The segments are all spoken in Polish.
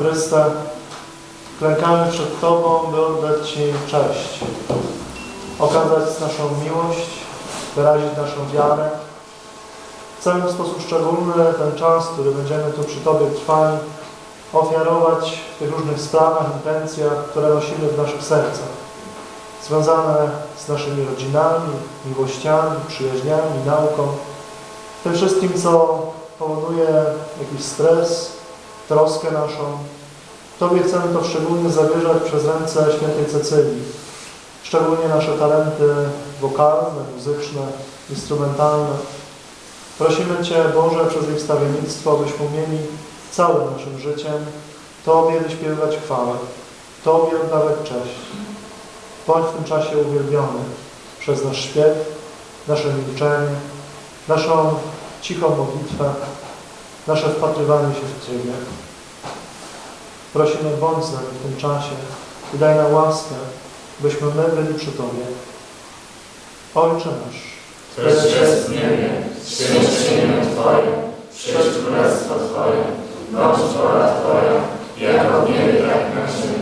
Chryste, klękamy przed Tobą, by oddać Ci cześć, okazać naszą miłość, wyrazić naszą wiarę. Chcemy w sposób szczególny ten czas, który będziemy tu przy Tobie trwali, ofiarować w tych różnych sprawach, intencjach, które nosimy w naszych sercach, związane z naszymi rodzinami, miłościami, przyjaźniami, nauką, tym wszystkim, co powoduje jakiś stres, troskę naszą. Tobie chcemy to szczególnie zawierzać przez ręce świętej Cecylii. Szczególnie nasze talenty wokalne, muzyczne, instrumentalne. Prosimy Cię, Boże, przez ich wstawiennictwo, abyśmy mieli całym naszym życiem Tobie wyśpiewywać chwałę, Tobie oddawać cześć. Bądź w tym czasie uwielbiony przez nasz śpiew, nasze milczenie, naszą cichą modlitwę, nasze wpatrywanie się w Ciebie. Prosimy, bądź z nami w tym czasie i daj nam łaskę, byśmy my byli przy Tobie. Ojcze nasz, Któreś jest w niebie, święć się imię Twoje, przyjdź królestwo Twoje, bądź wola Twoja, jako w niebie, tak na ziemi.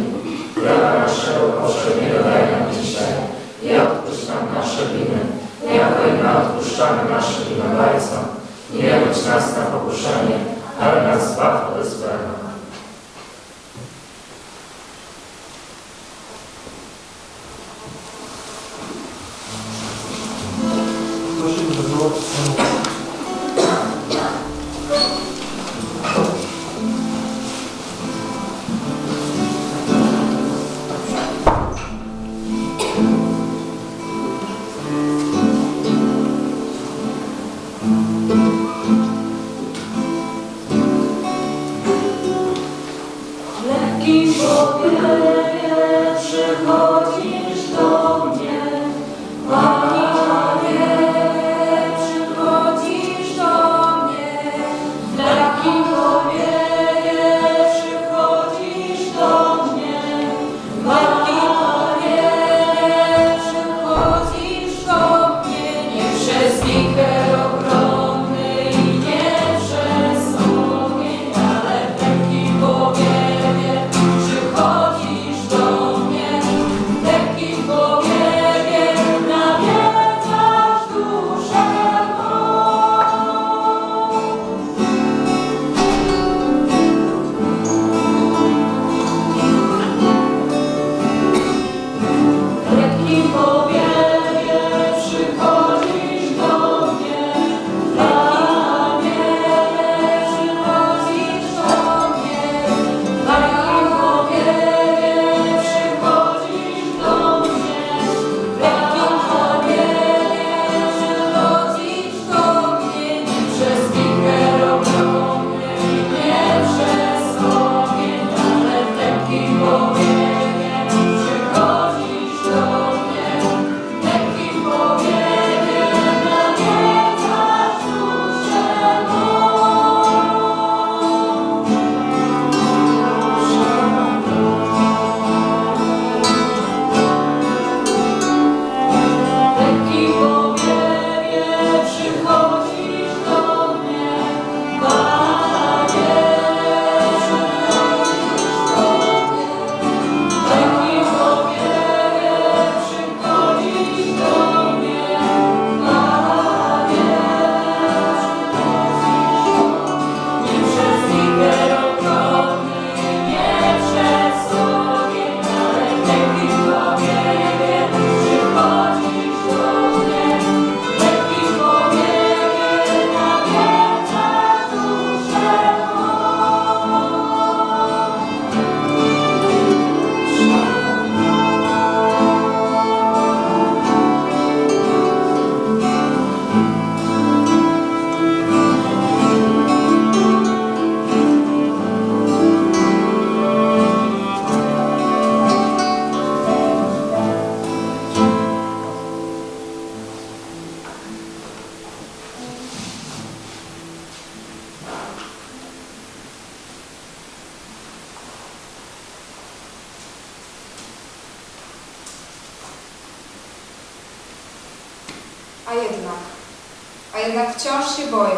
A jednak wciąż się boję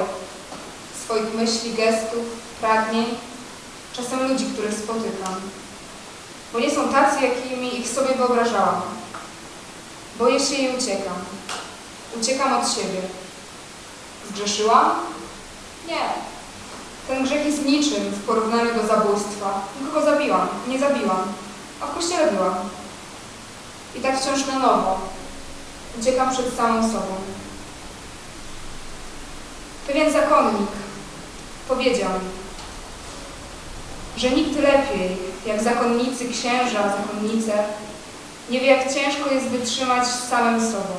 swoich myśli, gestów, pragnień. czasem ludzi, których spotykam. Bo nie są tacy, jakimi ich sobie wyobrażałam. Boję się i uciekam. Uciekam od siebie. Zgrzeszyłam? Nie. Ten grzech jest niczym w porównaniu do zabójstwa. Nikogo zabiłam, nie zabiłam, a w kościele byłam. I tak wciąż na nowo. Uciekam przed samą sobą. Pewien zakonnik powiedział że nikt lepiej, jak zakonnicy, księża, zakonnice, nie wie, jak ciężko jest wytrzymać samym sobą.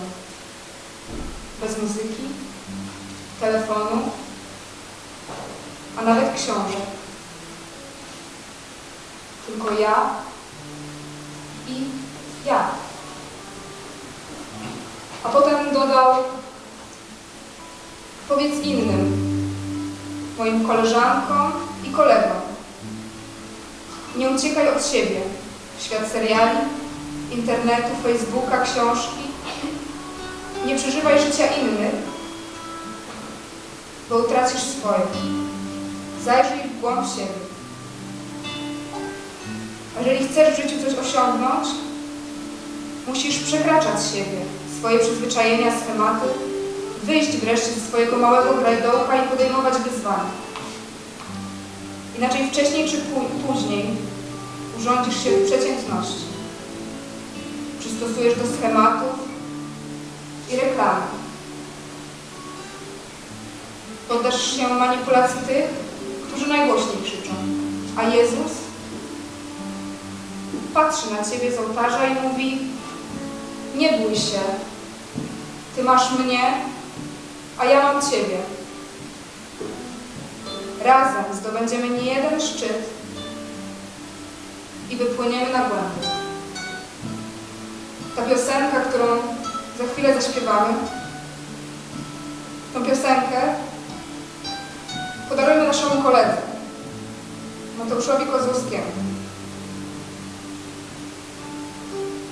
Bez muzyki, telefonu, a nawet książek. Tylko ja i ja. A potem dodał, powiedz innym, moim koleżankom i kolegom. Nie uciekaj od siebie w świat seriali, internetu, Facebooka, książki. Nie przeżywaj życia innych, bo utracisz swoje. Zajrzyj w głąb siebie. Jeżeli chcesz w życiu coś osiągnąć, musisz przekraczać siebie, swoje przyzwyczajenia, schematy, wyjść wreszcie ze swojego małego grajdołka i podejmować wyzwania. Inaczej wcześniej czy pó- później urządzisz się w przeciętności. Przystosujesz do schematów i reklamy. Poddasz się manipulacji tych, którzy najgłośniej krzyczą. A Jezus patrzy na ciebie z ołtarza i mówi nie bój się, ty masz mnie, a ja mam ciebie. Razem zdobędziemy nie jeden szczyt i wypłyniemy na głębi. Ta piosenka, którą za chwilę zaśpiewamy, tą piosenkę podarujmy naszemu koledze, Mateuszowi Kozłowskiemu.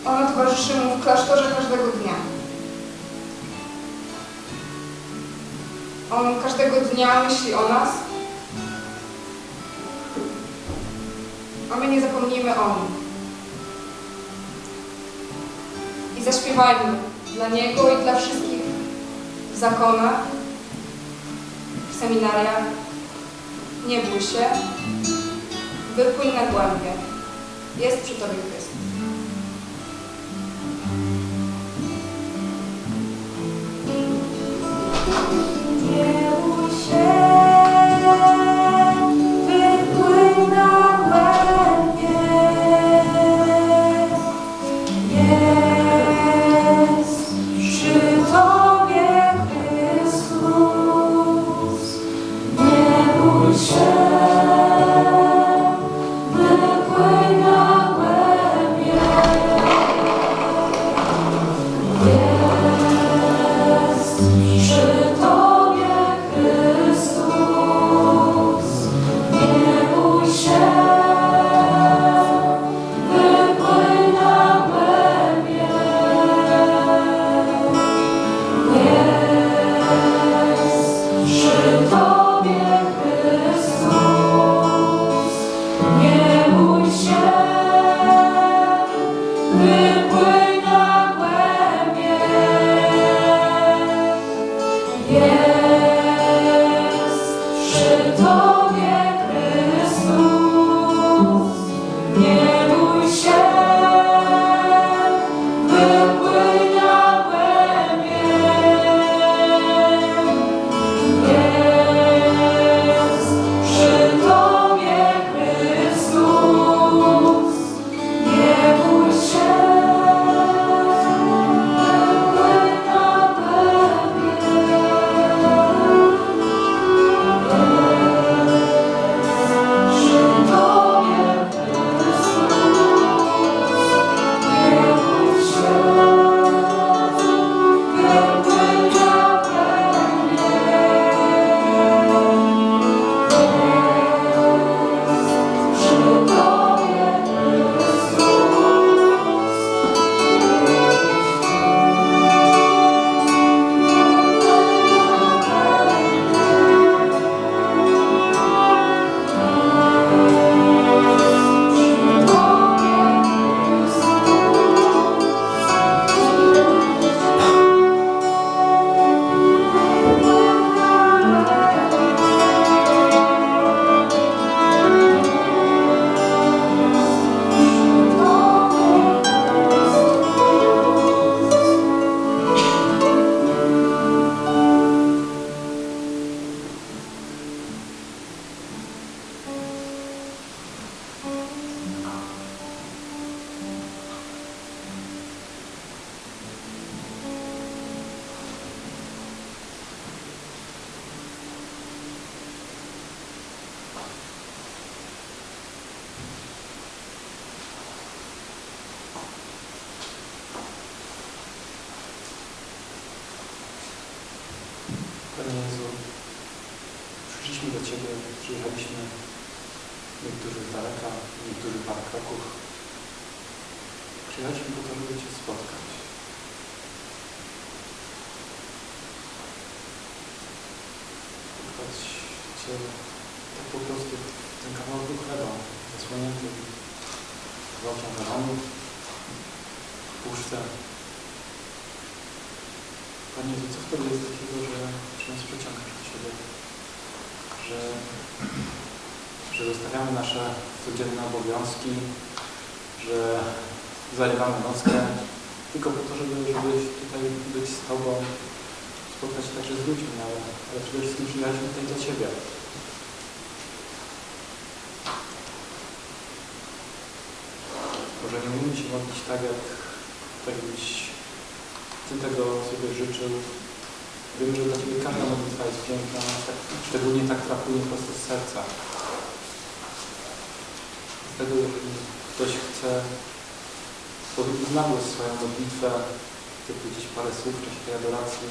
Ona towarzyszy mu w klasztorze każdego dnia. On każdego dnia myśli o nas, a my nie zapomnimy o nim. I zaśpiewajmy dla Niego i dla wszystkich w zakonach, w seminariach. Nie bój się, wypłyń na głębie. Jest przy Tobie Chrystus. Przyjechaliśmy niektórzy z daleka, niektórzy parę kroków. Przyjechaliśmy po to, żeby Cię spotkać. Spotkać Cię tak po prostu w tym kawałku chleba, zasłoniętym kawałkiem melonów, w puszce. Panie co w Tobie jest takiego, że, że nas przeciągasz do siebie? Że, zostawiamy nasze codzienne obowiązki, że zalewamy nockę tylko po to, żeby, żeby tutaj być z Tobą, spotkać się także z ludźmi, ale, ale przede wszystkim przyjechaliśmy tutaj dla Ciebie. Może nie umiemy się modlić tak, jak tak byś Ty tego sobie życzył. Wiem, że dla Ciebie każda modlitwa jest piękna, tak, szczególnie tak trafuje prosto z serca. Dlatego jeżeli ktoś chce powiedzieć na swoją modlitwę, chce powiedzieć parę słów w czasie tej adoracji,